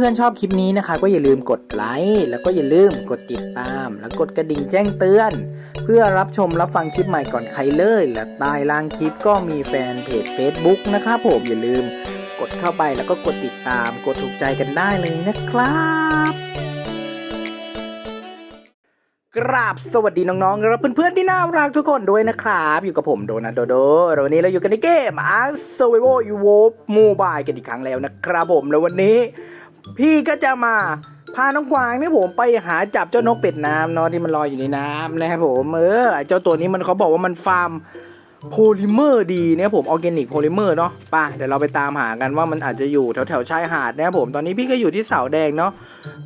เพื่อนๆชอบคลิปนี้นะคะ ก็อย่าลืมกดไลค์แล้วก็อย่าลืมกดติดตาม แล้วกดกระดิ่งแจ้งเตือน เพื่อรับชมรับฟังคลิปใหม่ก่อนใครเลย และใต้ล่างคลิปก็มีแฟนเพจ Facebook นะครับผมอย่าลืมกดเข้าไปแล้วก็กดติดตาม กดถูกใจกันได้เลยนะครับ กราบสวัสดีน้องๆและเพื่อนๆที่น่ารักทุกคนด้วยนะครับ อยู่กับผมโดนัทโดโดแล้ววันนี้เราอยู่กันในเกม a r s u r v i v a l e v o Mobile กันอีกครั้งแล้วนะครับผมแล้ววันนี้ พี่ก็จะมาพาน้องกวางเนี่ยผมไปหาจับเจ้านกเป็ดน้ำเนาะที่มันลอยอยู่ในน้ำนะครับผมเออเจ้าตัวนี้มันเขาบอกว่ามันฟาร์มโพลิเมอร์ดีเนะครับผมออร์แกนิกโพลิเมอร์เนาะป่ะเดี๋ยวเราไปตามหากันว่ามันอาจจะอยู่แถวแถวชายหาดนะครับผมตอนนี้พี่ก็อยู่ที่เสาแดงเนาะ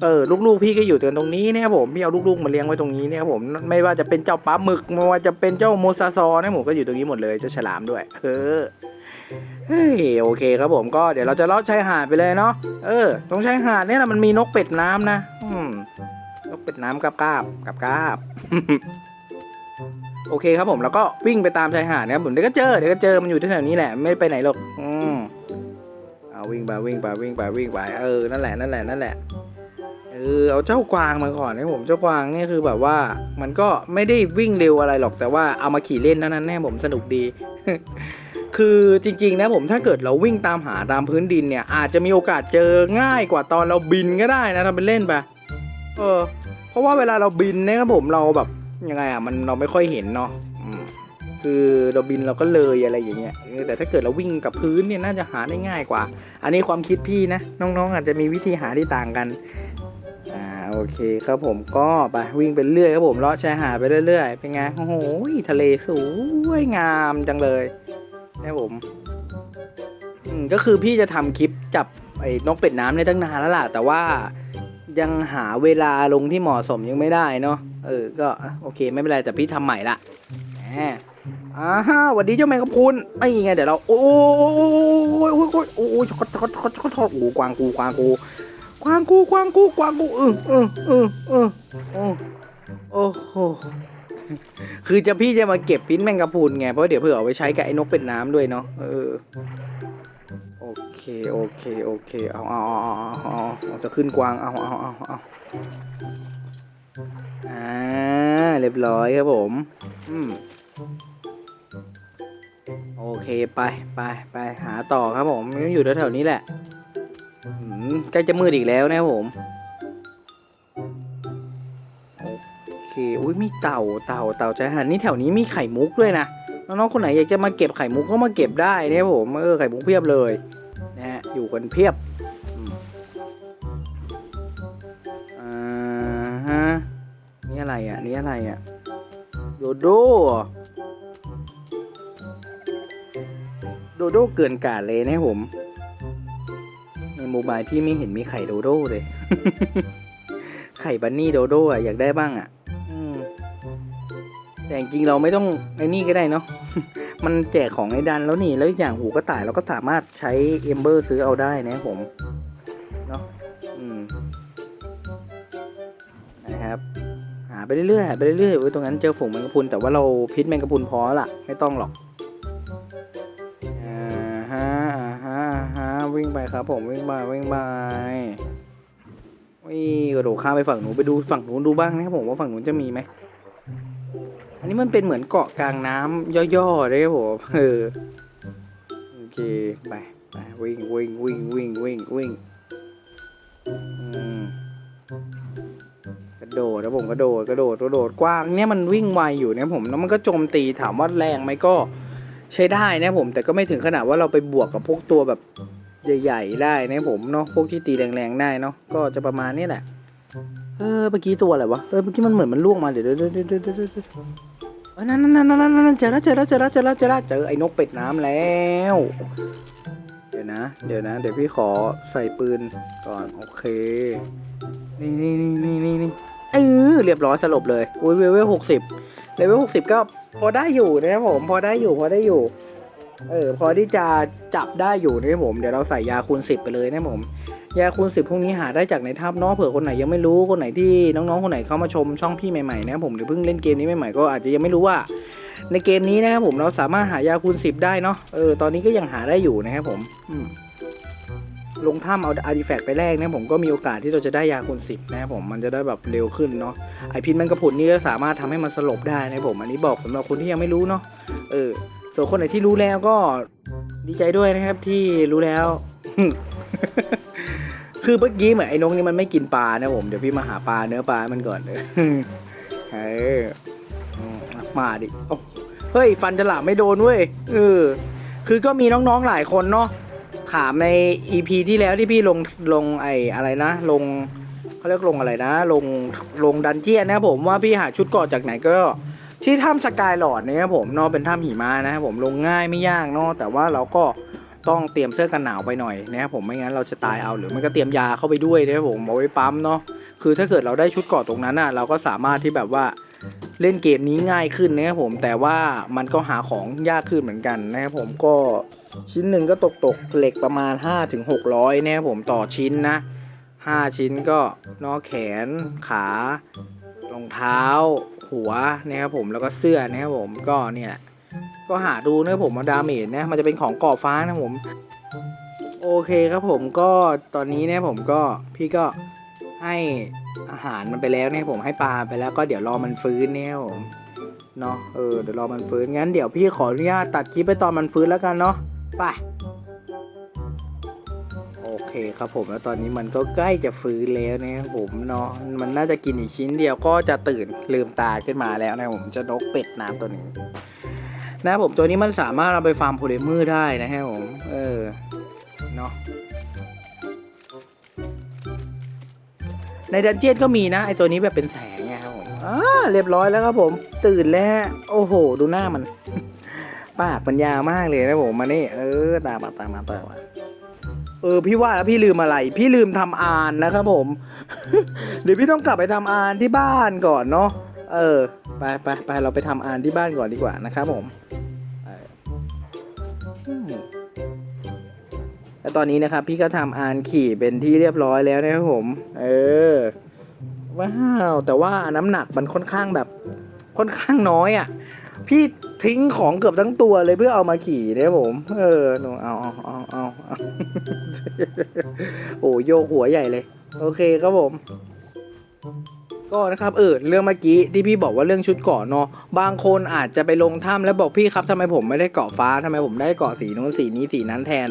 เออลูกๆพี่ก็อยู่กันตรงนี้นะครับผมพี่เอาลูกๆมาเลี้ยงไว้ตรงนี้นะครับผมไม่ว่าจะเป็นเจ้าปลาหมึกไม่ว่าจะเป็นเจ้าโมซาซอนะผมก็อยู่ตรงนี้หมดเลยเจ้าฉลามด้วยเออ เฮ้ยโอเคครับผมก็เดี๋ยวเราจะเลาะชายหาดไปเลยเนาะเออตรงชายหาดเนี่ยนะมันมีนกเป็ดน้ำนะ อืมนกเป็ดน้ำกับกาบกับกาบโอเคครับผมแล้วก็วิ่งไปตามชายหาดนะครับผมเดี๋ยวก็เจอเดี๋ยวก็เจอมันอยู่ที่แถวนี้แหละไม่ไปไหนหรอกอืมเอาวิ่งไปวิ่งไปวิ่งไปวิ่งไปเออนั่นแหละนั่นแหละนั่นแหละเออเอาเจ้ากวางมาก่อนนะผมเจ้ากวางเนี่ยคือแบบว่า มันก็ไม่ได้วิ่งเร็วอะไรหรอกแต่ว่าเอามาขี่เล่นเท่านั้นแน่ผมสนุกดี คือจริงๆนะผมถ้าเกิดเราวิ่งตามหาตามพื้นดินเนี่ย อาจจะมีโอกาสเจอง่ายกว่าตอนเราบินก็ได้นะทำเป็นเล่นไปเออ เพราะว่าเวลาเราบินนะครับผมเราแบบยังไงอะมันเราไม่ค่อยเห็นเนาะคือเราบินเราก็เลยอะไรอย่างเงี้ยแต่ถ้าเกิดเราวิ่งกับพื้นเนี่ยน่าจะหาได้ง่ายกว่า อันนี้ความคิดพี่นะ น้องๆ อาจจะมีวิธีหาที่ต่างกันอ่าโอเคครับผมก็ไปวิ่งไปเรื่อยครับผมเลาะชายหาดไปเรื่อยๆเป็นไงโอ้โหทะเลสวยงามจังเลย นะผมอืมก็คือพี่จะทำคลิปจับไอ้นกเป็ดน้ำเนี่ยตั้งนานแล้วล่ะ แต่ว่ายังหาเวลาลงที่เหมาะสมยังไม่ได้เนาะเออก็อะโอเคไม่เป็นไรแต่พี่ทำใหม่ละแหมอ่าฮะวัสดีเจ้าแมงกะพรุนไอ้ไงเดี๋ยวเราโอ้ยโอ้ยโอ้ยโอ้ยโอ้ยช็อตช็อตช็อตช็อตช็อตโอ้กวางกูกวางกูกวางกูกวางกูกวางกูเออเออเออเออโอ้โอ้โห คือจะพี่จะมาเก็บปิ้นแมงกะพรุนไง เพราะเดี๋ยวเผื่อเอาไปใช้กับไอ้นกเป็ดน้ำด้วยเนาะ เออ โอเค โอเค โอเค เอาเอาเอาเอาเอาจะขึ้นกวาง เอาเอาเอาเอาอ่า เรียบร้อยครับผม อืม โอเค ไป ไป ไป หาต่อครับผม อยู่แถวๆนี้แหละใกล้จะมืดอีกแล้วนะครับผม เคอุ้ยมีเต่าเต่าเต่าใจหันนี่แถวนี้มีไข่มุกด้วยนะน้องๆคนไหนอยากจะมาเก็บไข่มุกก็มาเก็บได้นะครับผมเออไข่มุกเพียบเลยนะฮะอยู่กันเพียบอ่าฮะนี่อะไรอะนี่อะไรอะโดโดโดโดเกินกาดเลยนะผมในโมบายพี่ไม่เห็นมีไข่โดโด้เลย ไข่บันนี่โดโด้อะอยากได้บ้างอะ แต่จริงเราไม่ต้องไอ้นี่ก็ได้เนาะ มันแจกของในดันแล้วนี่ แล้วอย่างหูกระต่ายเราก็สามารถใช้เอมเบอร์ซื้อเอาได้นะผมเนาะอืมนะครับหาไปเรื่อยๆหาไปเรื่อยๆเว้ตรงนั้นเจอฝูงแมงกะพรุนแต่ว่าเราพิษแมงกะพรุนพอละไม่ต้องหรอกอ่าฮะอ่าฮะอ่าฮะวิ่งไปครับ ผมวิ่งไปวิ่งไปวิ่งกระโดดข้ามไปฝั่งหนูไปดูฝั่งหนูดูบ้างนะครับผมว่าฝั่งหนูจะมีไหม อันนี้มันเป็นเหมือนเกาะกลางน้ำย่อๆเลยครับผมเออโอเคไปไปวิ่งวิ่งวิ่งวิ่งวิ่งวิ่งกระโดดนะผมกระโดดกระโดดกระโดดกว้างเนี่ยมันวิ่งไวอยู่เนี่ยผมแล้วมันก็โจมตีถามว่าแรงไหมก็ใช้ได้นะผมแต่ก็ไม่ถึงขนาดว่าเราไปบวกกับพวกตัวแบบใหญ่ๆได้นะผมเนาะพวกที่ตีแรงๆได้เนาะก็จะประมาณนี้แหละเออเมื่อกี้ตัวอะไรวะเออเมื่อกี้มันเหมือนมันล่วงมาเดี๋ยวเดี๋ยวเดี๋ยวเดี๋ยว เออนั่นนั่นนั่นนั่นเจอแล้วเจอแล้วเจอแล้วเจอแล้วเจอแล้วเจอไอ้นกเป็ดน้ำแล้ว เดี๋ยวนะ เดี๋ยวนะ เดี๋ยวพี่ขอใส่ปืนก่อนโอเค นี่นี่นี่นี่นี่นี่เออเรียบร้อยสลบเลยอุ้ยเลเวลหกสิบเลเวลหกสิบก็พอได้อยู่นะครับผมพอได้อยู่พอได้อยู่ เออพอที่จะจับได้อยู่นะครับผมเดี๋ยวเราใส่ยาคูณสิบไปเลยนะครับผม ยาคูณสิบพวกนี้หาได้จากในทับเนาะเผื่อคนไหนยังไม่รู้คนไหนที่น้องๆคนไหนเข้ามาชมช่องพี่ใหม่ๆนะผมหรือเพิ่งเล่นเกมนี้ใหม่ๆก็อาจจะยังไม่รู้ว่า ในเกมนี้นะครับผมเราสามารถหายาคูณสิบได้เนาะเออตอนนี้ก็ยังหาได้อยู่นะครับผมลงถ้ำเอาอาร์ติแฟกต์ไปแลกนี่ยผมก็มีโอกาสที่เราจะได้ยาคูณสิบนะครับผมมันจะได้แบบเร็วขึ้นเนาะไอพิษแมงกระพุนนี่ก็สามารถทำให้มันสลบได้นะผมอันนี้บอกสำหรับคนที่ยังไม่รู้เนาะเออส่วนคนไหนที่รู้แล้วก็ดีใจด้วยนะครับที่รู้แล้ว คือเมื่อกี้เหมือนไอ้นกนี่มันไม่กินปลานะผมเดี๋ยวพี่มาหาปลาเนื้อปลาให้มันก่อนเออเออมาดิเฮ้ยฟันฉลามไม่โดนเว้ยเออคือก็มีน้องๆหลายคนเนาะถามใน EP ที่แล้วที่พี่ลงลงไอ้อะไรนะ ลงเขาเรียกลงอะไรนะ ลงลงดันเจียนนะครับผมว่าพี่หาชุดเกาะจากไหนก็ที่ถ้ำสกายหลอดนะครับผมเนาะเป็นถ้ำหิมะนะครับผมลงง่ายไม่ยากเนาะแต่ว่าเราก็ ต้องเตรียมเสื้อกันหนาวไปหน่อยนะครับผมไม่งั้นเราจะตายเอาหรือไม่ก็เตรียมยาเข้าไปด้วยนะครับผมเอาไว้ปั๊มเนาะคือถ้าเกิดเราได้ชุดเกาะตรงนั้นอะเราก็สามารถที่แบบว่าเล่นเกมนี้ง่ายขึ้นนะครับผมแต่ว่ามันก็หาของยากขึ้นเหมือนกันนะครับผมก็ชิ้นหนึ่งก็ตกตกเหล็กประมาณ 5-600ถึง600นะครับผมต่อชิ้นนะ5 ชิ้นก็นอกแขนขารองเท้า หัวนะครับผมแล้วก็เสื้อนะครับผมก็เนี่ย ก็หาดูนะผมมาดาเมจนะมันจะเป็นของก่อฟ้านะผม โอเคครับผมก็ตอนนี้เนี่ยผมก็พี่ก็ให้อาหารมันไปแล้วเนี่ยผมให้ปลาไปแล้วก็เดี๋ยวรอมันฟื้นเนี่ยผมเนาะเออเดี๋ยวรอมันฟื้นงั้นเดี๋ยวพี่ขออนุญาตตัดคลิปไปตอนมันฟื้นแล้วกันเนาะไปโอเคครับผมแล้วตอนนี้มันก็ใกล้จะฟื้นแล้วนะครับผมเนาะมันน่าจะกินอีกชิ้นเดียวก็จะตื่นลืมตาขึ้นมาแล้วนะผมจะนกเป็ดน้ำตัวนี้ นะครับผมตัวนี้มันสามารถเอาไปฟาร์มโพลิเมอร์ได้นะครับผมเออเนาะในดันเจียนก็มีนะไอตัวนี้แบบเป็นแสงไงครับผมอ่าเรียบร้อยแล้วครับผม ตื่นแล้วโอ้โห ดูหน้ามัน ปากมันยาวมากเลยนะผมมานี่เออตามาตามาตามาเออพี่ว่าแล้วพี่ลืมอะไร พี่ลืมทำอานนะครับผม เดี๋ยวพี่ต้องกลับไปทำอานที่บ้านก่อนเนาะ เออ ไปไปไปเราไปทำอานที่บ้านก่อนดีกว่านะครับผมแล้วตอนนี้นะครับ พี่ก็ทำอานขี่เป็นที่เรียบร้อยแล้วนะครับผม เออ ว้าว แต่ว่าน้ำหนักมันค่อนข้างแบบ ค่อนข้างน้อยอะ่ะ พี่ทิ้งของเกือบทั้งตัวเลยเพื่อเอามาขี่นะครับผม เออหนูเอาเอาเอาเอาเอาโอ้โยกหัวใหญ่เลย โอเคครับผม ก็นะครับเออเรื่องเมื่อกี้ที่พี่บอกว่าเรื่องชุดเกาะเนาะบางคนอาจจะไปลงถ้ำแล้วบอกพี่ครับทำไมผมไม่ได้เกาะฟ้าทำไมผมได้เกาะสีนู้นสีนี้สีนั้นแทน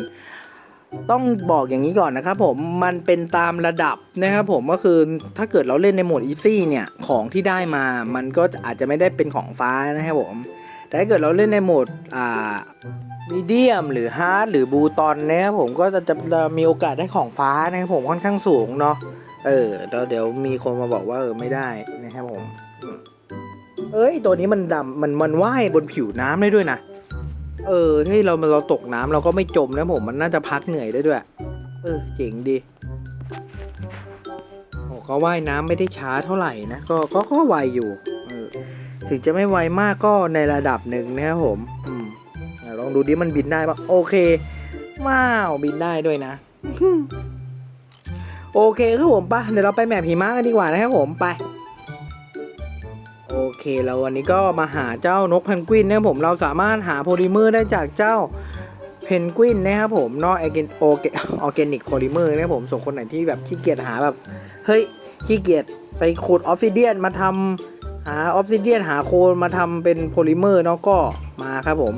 ต้องบอกอย่างนี้ก่อนนะครับผมมันเป็นตามระดับนะครับผมก็คือถ้าเกิดเราเล่นในโหมดอีซี่เนี่ยของที่ได้มามันก็อาจจะไม่ได้เป็นของฟ้านะครับผมแต่ถ้าเกิดเราเล่นในโหมดอ่ามีเดียมหรือฮาร์ดหรือบูตอนนะครับผมก็จะจะจะมีโอกาสได้ของฟ้านะครับผมค่อนข้างสูงเนาะ เออเดี๋ยวเดี๋ยวมีคนมาบอกว่าเออไม่ได้นะครับผมอืมเอ้ยตัวนี้มันดำมันมันว่ายบนผิวน้ำได้ด้วยนะ เออที่เราเราตกน้ำเราก็ไม่จมนะผมมันน่าจะพักเหนื่อยได้ด้วย เออเจ๋งดีโอ้ก็ว่ายน้ำไม่ได้ช้าเท่าไหร่นะก็ก็ก็ไวอยู่เออถึงจะไม่ไวมากก็ในระดับหนึ่งนะครับผมอืมเดี๋ยวลองดูดิมันบินได้ปะโอเคว้าวบินได้ด้วยนะ โอเคครับผมปะเดี๋ยวเราไปแมปหิมะกันดีกว่านะครับผมไป โอเคแล้ววันนี้ก็มาหาเจ้านกเพนกวินนะครับผมเราสามารถหาโพลิเมอร์ได้จากเจ้าเพนกวินนะครับผมนอกออร์แกนโอออร์แกนิกโพลิเมอร์นะครับผมส่วนคนไหนที่แบบขี้เกียจหาแบบเฮ้ยขี้เกียจไปขุดออฟซิเดียนมาทำหาออฟซิเดียนหาโคนมาทำเป็นโพลิเมอร์เนาะก็มาครับผม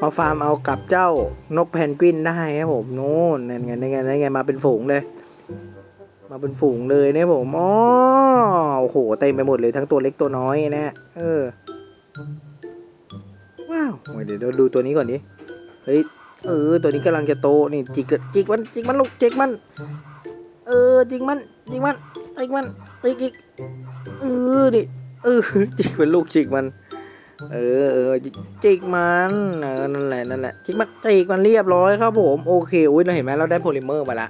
มาฟาร์มเอากับเจ้านกเพนกวินได้ครับผมโน่นนั่นไงนั่นไงนั่นไงมาเป็นฝูงเลย มาเป็นฝูงเลยเนี่ยผมอ๋อโอ้โหเต็มไปหมดเลยทั้งตัวเล็กตัวน้อยนะ เออ ว้าวเดี๋ยวเราดูตัวนี้ก่อนดิ เฮ้ย เออ ตัวนี้กำลังจะโต นี่จิกจิกมันจิกมันลูกจิกมัน เออจิกมันจิกมันจิกมันจิกอีกเออนี่เออจิกมันลูกจิกมัน เออเออจิจิกมันเออนั่นแหละนั่นแหละจิกมันจิกมันเรียบร้อยครับผมโอเคอุ้ยเราเห็นไหมเราได้โพลิเมอร์มาละ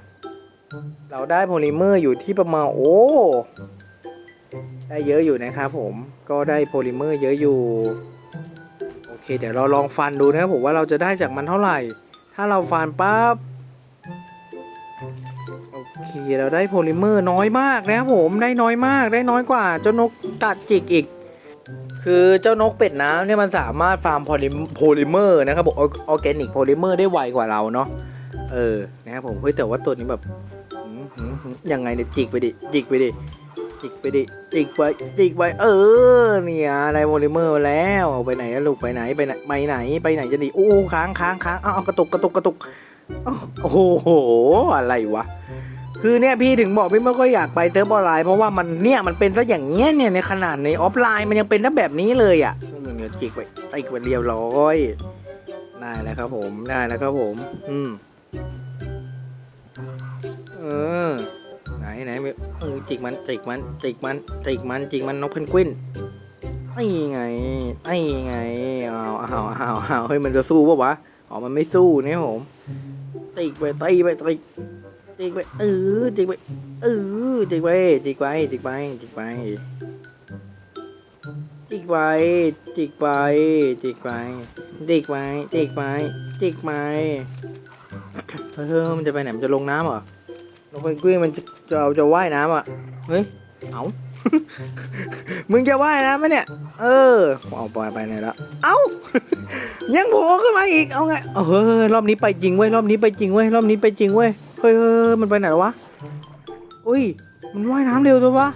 เราได้โพลิเมอร์อยู่ที่ประมาณโอ้ได้เยอะอยู่นะครับผมก็ได้โพลิเมอร์เยอะอยู่โอเค เดี๋ยวเราลองฟันดูนะครับผมว่าเราจะได้จากมันเท่าไหร่ ถ้าเราฟันปั๊บโอเคเราได้โพลิเมอร์น้อยมากนะครับผมได้น้อยมากได้น้อยกว่าเจ้านกกัดจิกอีก คือเจ้านกเป็ดน้ำเนี่ยมันสามารถฟาร์มโพลิเมอร์นะครับผมออร์แกนิกโพลิเมอร์ได้ไวกว่าเราเนาะเออนะครับผมเฮ้ยแต่ว่าตัวนี้แบบ ยังไงเนี่ยจิกไปดิจิกไปดิจิกไปดิจิกไปจิกไปเออเนี่ยไดโมลิเมอร์แล้วเอาไปไหนลูกไปไหนไปไหนไปไหนไปไหนจะดีโอ้ค้างค้างค้างเอากระตุกกระตุกกระตุกโอ้โหอะไรวะคือเนี่ยพี่ถึงบอกพี่ไม่ค่อยอยากไปเซิร์ฟออนไลน์เพราะว่ามันเนี่ยมันเป็นซะอย่างเงี้ยเนี่ยในขนาดในออฟไลน์มันยังเป็นแบบนี้เลยอะเนี่ยจิกไปจิกไปเรียบร้อยได้แล้วครับผมได้แล้วครับผม อืมเออ ไหนเออจิกมันจิกมันจิกมันจิกมันจิกมันนกเพนกวินไอ้ไงไอ้ไงเอาเอาเอาเอาเฮ้ยมันจะสู้ปะวะอ๋อมันไม่สู้เนี่ยผมจิกไปตีไปตีจิกไปเออจิกไปเออจิกไปจิกไปจิกไปจิกไปจิกไปจิกไปจิกไปจิกไปจิกไปจิกไปเออมันจะไปไหนมันจะลงน้ำเหรอ นกเพนกวินมันจะจะเอาจะว่ายน้ำอะ เฮ้ย เอา มึงจะว่ายน้ำไหมเนี่ย เออ เอาปล่อยไปไหนละเอ้า ยังโผล่ขึ้นมาอีก เอาไงเอาเฮ้ย รอบนี้ไปจริงเว้ย รอบนี้ไปจริงเว้ย รอบนี้ไปจริงเว้ย เฮ้ยเฮ้ยมันไปไหนวะ อุ้ย มันว่ายน้ำเร็วตัววะ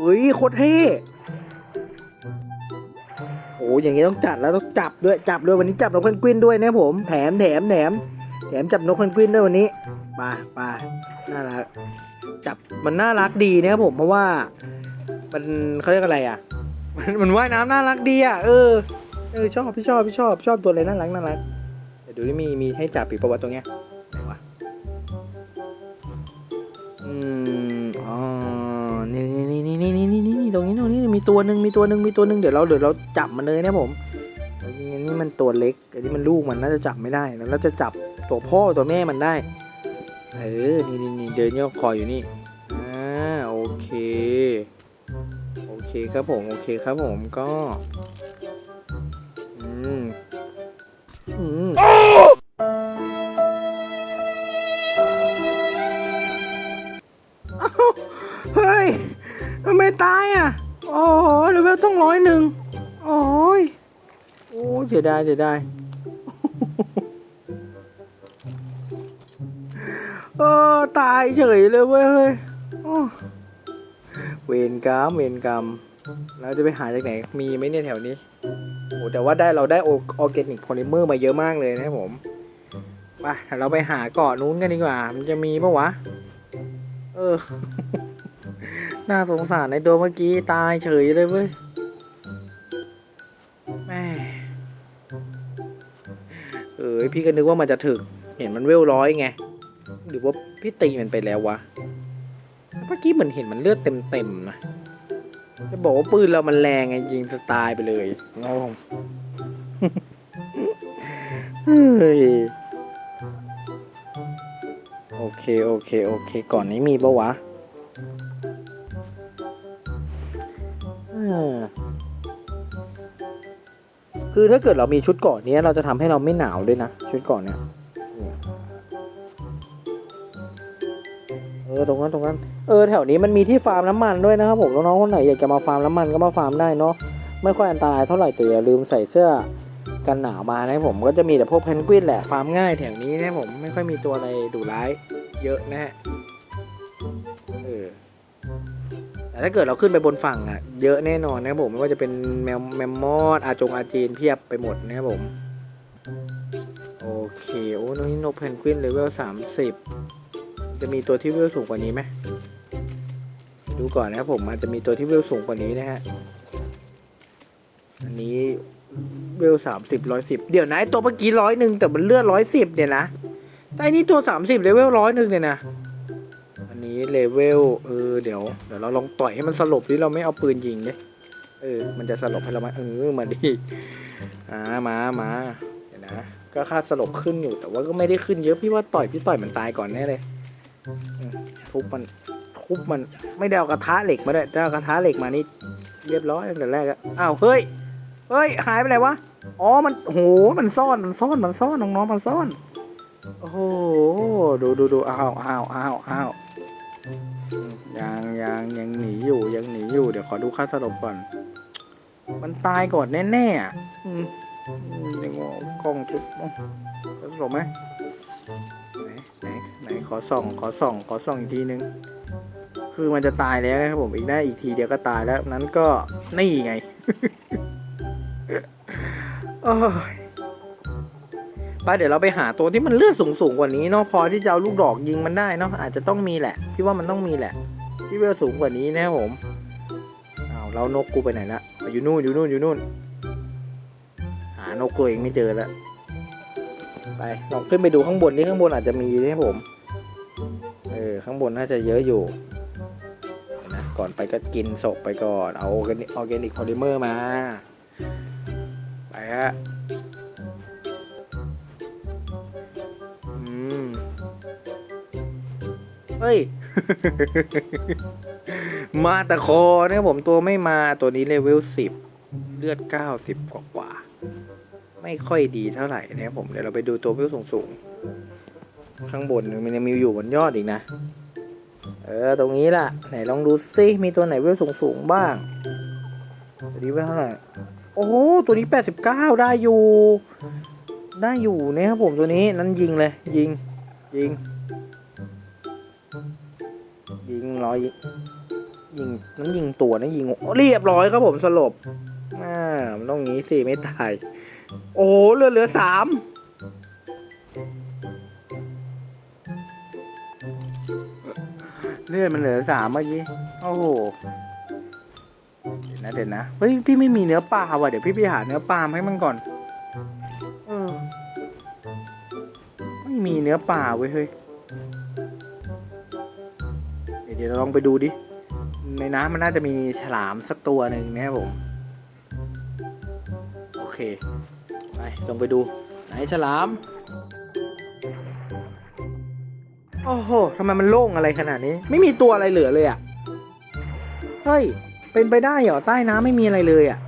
อุ้ย โคตรเท่โอ้อย่างงี้ต้องจัดแล้วต้องจับด้วยจับด้วยวันนี้จับนกเพนกวินด้วยนะผมแถมแถมแถมแถมจับนกเพนกวินด้วยวันนี้ ไปไปน่ารักจับมันน่ารักดีนะครับผมเพราะว่า มันเขาเรียกอะไรอะ มันมันว่ายน้ำน่ารักดีอะเออเออชอบพี่ชอบพี่ชอบชอบตัวอะไรน่ารักน่ารักเดี๋ยวดูนี่มีมีให้จับปีกประวัติตรงเนี้ยไหนวะอืมอ๋อนี่นี่นี่นี่นี่นี่นี่นี่ตรงนี้ตรงนี้มีตัวหนึ่งมีตัวหนึ่งมีตัวหนึ่งเดี๋ยวเราเดี๋ยวเราจับมันเลยนะผมอันนี้นี่มันตัวเล็กอันนี้มันลูกมันน่าจะจับไม่ได้แล้วเราจะจับตัวพ่อตัวแม่มันได้ เออ นี่นี่นี่เดินย่อคออยู่นี่ อ่า โอเค โอเคครับผม โอเคครับผมก็ อืม อืมอ้าวเฮ้ยทำไมตายอะ โอ้โหเลเวลต้องร้อยหนึ่ง โอ้ย โอ้เสียดายเสียดาย เออตายเฉยเลยเว้ยเฮ้ยเวรกรรมเวรกรรมเราจะไปหาจากไหน มีไหมเนี่ยแถวนี้โอ้แต่ว่าได้เราได้ออร์แกนิกโพลิเมอร์มาเยอะมากเลยนะครับผมไปเดี๋ยวเราไปหาเกาะนู้นกันดีกว่า มันจะมีปะวะ เออ น่าสงสารในตัวเมื่อกี้ตายเฉยเลยเว้ยแม่เออพี่ก็นึกว่ามันจะถึก เห็นมันเวลร้อยไง หรือว่าพี่ตีมันไปแล้ววะ เมื่อกี้เหมือนเห็นมันเลือดเต็มๆนะจะบอกว่าปืนเรามันแรงไงยิงสไตล์ไปเลยงงเฮ้ยโอเค โอเค โอเค ก่อนนี้มีปะวะคือถ้าเกิดเรามีชุดเกราะนี้เราจะทำให้เราไม่หนาวด้วยนะ ชุดเกราะเนี้ย ออตรงนั้นตรงนั้น เออแถวนี้มันมีที่ฟาร์มน้ำมันด้วยนะครับผมน้องๆคนไหนอยากจะมาฟาร์มน้ำมันก็มาฟาร์มได้เนาะไม่ค่อยอันตรายเท่าไหร่แต่อย่าลืมใส่เสื้อกันหนาวมานะผมก็จะมีแต่พวกเพนกวินแหละฟาร์มง่ายแถวนี้นะผมไม่ค่อยมีตัวอะไรดุร้ายเยอะนะฮะเออแต่ถ้าเกิดเราขึ้นไปบนฝั่งอะเยอะแน่นอนนะครับผมไม่ว่าจะเป็นแมวแมมมอดอาจงอาจีนเพียบไปหมดนะครับผมโอเคโอ้นี่นกเพนกวินเลเวลสามสิบ จะมีตัวที่เวลสูงกว่านี้ไหมดูก่อนนะครับผมอาจจะมีตัวที่เวลสูงกว่านี้นะฮะอันนี้เวลสามสิบร้อยสิบเดี๋ยวนะไอ้ตัวเมื่อกี้ร้อยหนึ่งแต่มันเลือดร้อยสิบเนี่ยนะแต่อันนี้ตัวสามสิบเลเวลร้อยหนึ่งเนี่ยนะอันนี้เลเวลเออเดี๋ยวเดี๋ยวเราลองต่อยให้มันสลบดิเราไม่เอาปืนยิงเนี่ยเออ มันจะสลบให้เราไหมเออมาดิอ่ามามาเดี๋ยวนะก็ค่าสลบขึ้นอยู่แต่ว่าก็ไม่ได้ขึ้นเยอะพี่ว่าต่อยพี่ต่อยมันตายก่อนแน่เลย ทุบมันทุบมันไม่ได้เอากระทะเหล็กมาด้วยถ้าเอากระทะเหล็กมานี่เรียบร้อยตั้งแต่แรกอะอ้าวเฮ้ยเฮ้ยหายไปไหนวะอ๋อมันโหมันซ่อนมันซ่อนมันซ่อนน้องๆมันซ่อนโอ้โหดูดูดูอ้าวอ้าวอ้าวอ้าวยังยังยังหนีอยู่ยังหนีอยู่ เดี๋ยวขอดูค่าสลบก่อน มันตายก่อนแน่ๆอะอืมอืมเดี๋ยวกล้องจุดจะสลบไหม ไหนขอส่อง ขอส่อง ขอส่องอีกทีนึง คือมันจะตายแล้วนะครับผมอีกได้อีกทีเดียวก็ตายแล้วนั้นก็นี่ไงโอ้ยไปเดี๋ยวเราไปหาตัวที่มันเลือดสูงสูงกว่านี้เนาะพอที่จะเอาลูกดอกยิงมันได้เนาะอาจจะต้องมีแหละพี่ว่ามันต้องมีแหละ ที่เวลสูงกว่านี้นะครับผมเอาเรานกกูไปไหนละอยู่นู่นอยู่นู่นอยู่นู่น หานกตัวเองไม่เจอแล้วไปลองขึ้นไปดูข้างบนนี่ข้างบนอาจจะมีนะครับผม ข้างบนน่าจะเยอะอยู่นะก่อนไปก็กินศพไปก่อน เอาออร์แกนิกออร์แกนิกพอลิเมอร์มา ไปฮะอืมเฮ้ย มาแต่คอเนี่ยผมตัวไม่มาตัวนี้เลเวลสิบเลือดเก้าสิบกว่ากว่า ไม่ค่อยดีเท่าไหร่นะผมเดี๋ยวเราไปดูตัววิวสูงสูงๆ ข้างบนมันยังมีอยู่บนยอดอีกนะ เออ ตรงนี้ล่ะ ไหนลองดูซิมีตัวไหนวิวสูงสูงๆบ้าง ตัวนี้วิวเท่าไหร่ โอ้ตัวนี้แปดสิบเก้าได้อยู่ ได้อยู่นะครับผมตัวนี้นั้นยิงเลย ยิง ยิง ยิงร้อยยิงนั้นยิงตัวนั้นยิงโอ้เรียบร้อยครับผมสลบอ่ามันต้องงี้สิไม่ตาย โอ้เหลือเหลือสาม ลือดมันเหลือสามเมื่อกี้ โอ้โห เดี๋ยวนะเดี๋ยวนะ เฮ้ย พี่ไม่มีเนื้อปลาว่ะ เดี๋ยวพี่ไปหาเนื้อปลาให้มันก่อน เออ ไม่มีเนื้อปลาเว้ยเฮ้ย เดี๋ยวเราลองไปดูดิ ในน้ำมันน่าจะมีฉลามสักตัวหนึ่งนะครับผม โอเค ไปลองไปดู ไหนฉลาม โอ้โหทำไมมันโล่งอะไรขนาดนี้ ไม่มีตัวอะไรเหลือเลยอะ่ะ เฮ้ย เป็นไปได้เหรอ ใต้น้ำไม่มีอะไรเลยอะ่ะ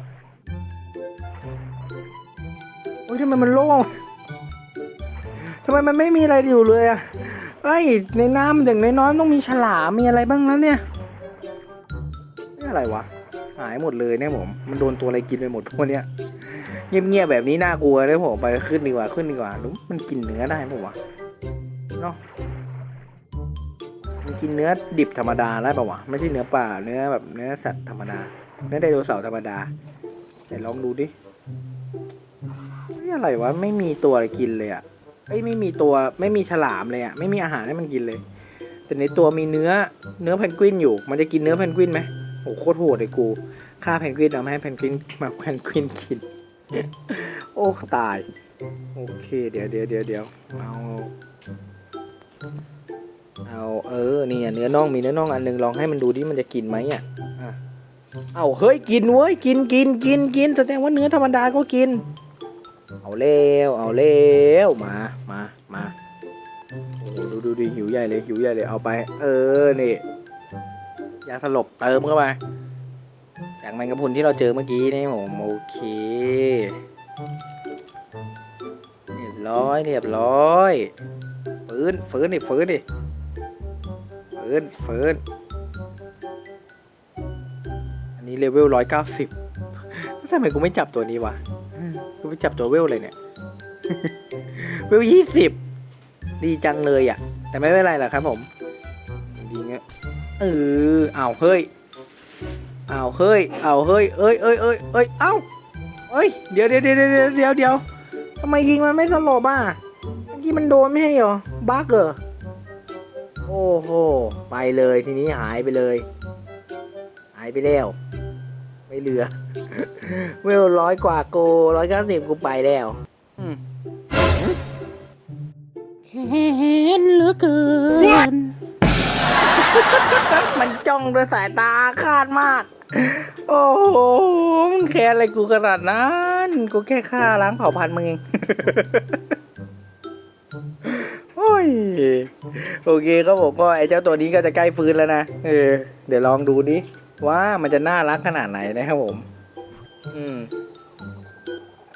โอ้ยทำไมมันโล่งทำไมมันไม่มีอะไรอยู่เลยอะ่ะเฮ้ย ในน้ำอย่างน้อยๆต้องมีฉลาม มีอะไรบ้างนะเนี่ยนี่อะไรวะ หายหมดเลยเนี่ยผม มันโดนตัวอะไรกินไปหมดพวกเนี้ยเงียบๆแบบนี้น่ากลัวเลยผมไปขึ้นดีกว่าขึ้นดีกว่ามันกินเนื้อได้ไหมวะเนาะ กินเนื้อดิบธรรมดาได้ปะวะไม่ใช่เนื้อป่าเนื้อแบบเนื้อสัตว์ธรรมดาเนื้อไดโนเสาร์ธรรมดาไหนลองดูดินี่อะไรวะไม่มีตัวกินเลยอะเอ้ยไม่มีตัวไม่มีฉลามเลยอะไม่มีอาหารให้มันกินเลย แต่ในตัวมีเนื้อเนื้อเพนกวินอยู่ มันจะกินเนื้อเพนกวินไหมโอ้โคตรโหดเลยกูฆ่าเพนกวินเอามาให้เพนกวินมาเพนกวินกิน โอ้ตาย โอเค เดี๋ยวเดี๋ยวเดี๋ยวเดี๋ยวเอา เอาเออนี่เนื้อน่องมีเนื้อน่องอันหนึงลองให้มันดูดิมันจะกินไหมอะอะเอาเฮ้ยกินเว้ยกินกินกินกินแสดงว่าเนื้อธรรมดาก็กิน เอาเร็วเอาเร็วมามามาโอ้ดูดูดิหิวใหญ่เลยหิวใหญ่เลยเอาไป เออนี่ยาสลบเติมเข้าไปจากแมงกะพรุนที่เราเจอเมื่อกี้นี่ผมโอเคเรียบร้อยเรียบร้อยฟื้นฟื้นดิฟื้นดิ ฟื้นเฟื้นอันนี้เลเวลร้อยเก้าสิบทำไมกูไม่จับตัวนี้วะกูไปจับตัวเวลเลยเนี่ย เวลยี่สิบดีจังเลยอะ แต่ไม่เป็นไรหรอกครับผมดีเงี้ยเอออ้าวเฮ้ยเอาเฮ้ยเอาเฮ้ยเอ้ยเอ้ยเอ้ยเอ้ยเอ้าเอ้ยเดียวเดี๋ยวเดี๋ยวเดี๋ยวเดี๋ยวเดี๋ยวทำไมยิงมันไม่สลบอะเมื่อกี้มันโดนไม่ให้เหรอบั๊กเหรอ โอ้โห ไปเลยทีนี้หายไปเลย หายไปแล้ว ไม่เหลือ เวลร้อยกว่าโกร้อยเก้าสิบกูไปแล้วอืมแค้นเหลือเกิน มันจ้องด้วยสายตาคาดมาก โอ้โหมึงแค่อะไรกูขนาดนั้น กูแค่ฆ่าล้างเผ่าพันธุ์มึงเองโอ้ ยโอเคครับผมก็ไอ้เจ้าตัวนี้ก็จะใกล้ฟื้นแล้วนะเออเดี๋ยวลองดูดิว่ามันจะน่ารักขนาดไหนนะครับผม อืม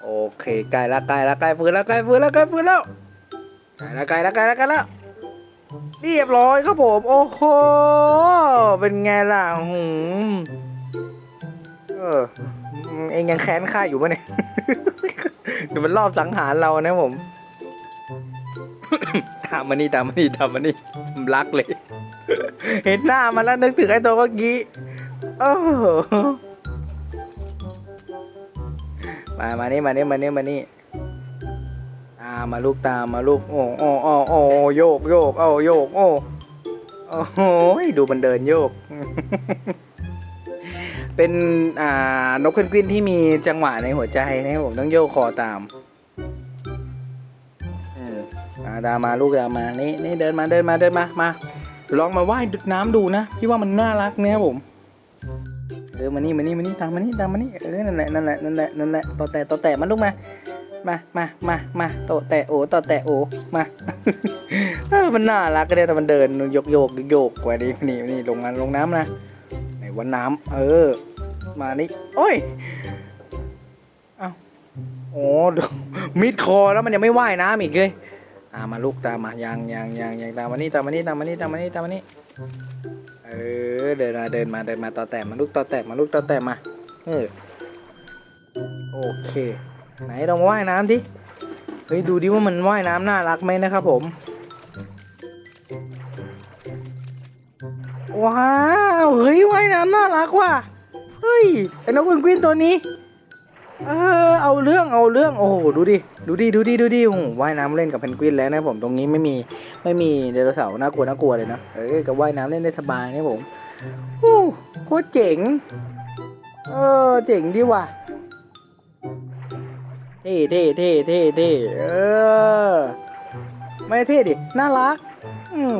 โอเคใกล้ละใกล้ละใกล้ฟื้นแล้วใกล้ฟื้นแล้วใกล้ฟื้นแล้วใกล้ละใกล้ละใกล้ละใกล้ละเรียบร้อยครับผม โอ้โหเป็นไงล่ะหืมเออเองยังแค้นข้าอยู่ปะเนี่ยเดี๋ยวมันรอบสังหารเรานะผมามมานี่ตามมานี่ตามมานี่ผมรักเลย เห็นหน้ามันแล้วนึกถึงไอ้ตัวเมื่อกี้โอ้โหมามานี่มานี่มานี่มานี่ตามมาลูกตามมาลูกโอ้โอ้โอ้โอ้โยกโยกโอ้โยกโอ้โอ้โหดูมันเดินโยก เป็นอ่านกเพนกวินที่มีจังหวะในหัวใจนะผมต้องโยกคอตาม ดามาลูกดามานี่นี่เดินมาเดินมาเดินมามาลองมาว่ายน้ำดูนะ พี่ว่ามันน่ารักเนะครับผมเออมานี่มานี่มานี่ตามมานี่ตามมานี่เออนั่นแหละนั่นแหละนั่นแหละนั่นแหละต่อแต่ต่อแต่มันลูกมามามามามาต่อแต่โอต่อแต่โอมาเออมันน่ารักก็ได้แต่มันเดินโยกโยกโยกกว่านี้นี่นี่ลงมาลงน้ำนะไหนวันน้ำเออ มานี่โอ้ยเอ้าโอ้ดมิดคอแล้วมันยังไม่ว่ายน้ำอีกเลย ตามมาลูกตามมายังยังยังยังตามมานี่ตามมานี่ตามมานี่ตามมานี่ตามมานี่เออเดินมาเดินมาเดินมาต่อแตะมาลูกต่อแตะมาลูกต่อแตะมาเออโอเค ไหนลองว่ายน้ำดิเฮ้ยดูดิว่ามันว่ายน้ำน่ารักไหมนะครับผมว้าวเฮ้ยว่ายน้ำน่ารักว่ะเฮ้ยไอ้นกเพนกวินตัวนี้ เออเอาเรื่องเอาเรื่องโอ้โหดูดิ ดูดิดูดิดูดิโอ้โหว่ายน้ำเล่นกับเพนกวินแล้วนะผมตรงนี้ไม่มีไม่มีไดโนเสาร์น่ากลัวน่ากลัวเลยนะเออกับว่ายน้ำเล่นได้สบายนะผมโอ้โคตรเจ๋งเออเจ๋งดีว่ะเท่เท่เท่เท่เท่เออไม่เท่ดิน่ารักอืม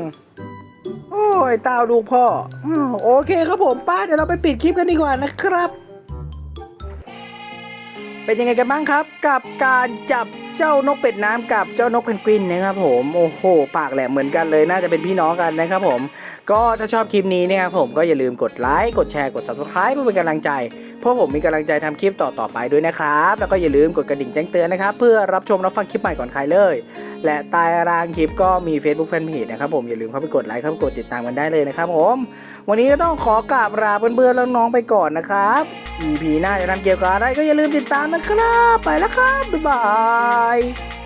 โอ้ยตาวดูกพ่อ โอเคครับผมป้าเดี๋ยวเราไปปิดคลิปกันดีกว่านะครับ เป็นยังไงกันบ้างครับ กับการจับเจ้านกเป็ดน้ำกับเจ้านกเพนกวินนะครับผมโอ้โห ปากแหลมเหมือนกันเลยน่าจะเป็นพี่น้องกันนะครับผม ก็ถ้าชอบคลิปนี้นะครับผมก็อย่าลืมกดไลค์กดแชร์กด subscribe เพื่อเป็นกำลังใจเพราะผมมีกำลังใจทำคลิปต่อๆไปด้วยนะครับ แล้วก็อย่าลืมกดกระดิ่งแจ้งเตือนนะครับ เพื่อรับชมรับฟังคลิปใหม่ก่อนใครเลย และใต้รางคลิปก็มี Facebook Fanpage นะครับผมอย่าลืมเข้าไปกดไลค์เข้าไปกดติดตามกันได้เลยนะครับผมวันนี้ก็ต้องขอกราบลาเพื่อนๆแล้วน้องไปก่อนนะครับ EP หน้าจะทำเกี่ยวกับอะไรก็อย่าลืมติดตามนะครับ ไปแล้วครับบ๊ายบาย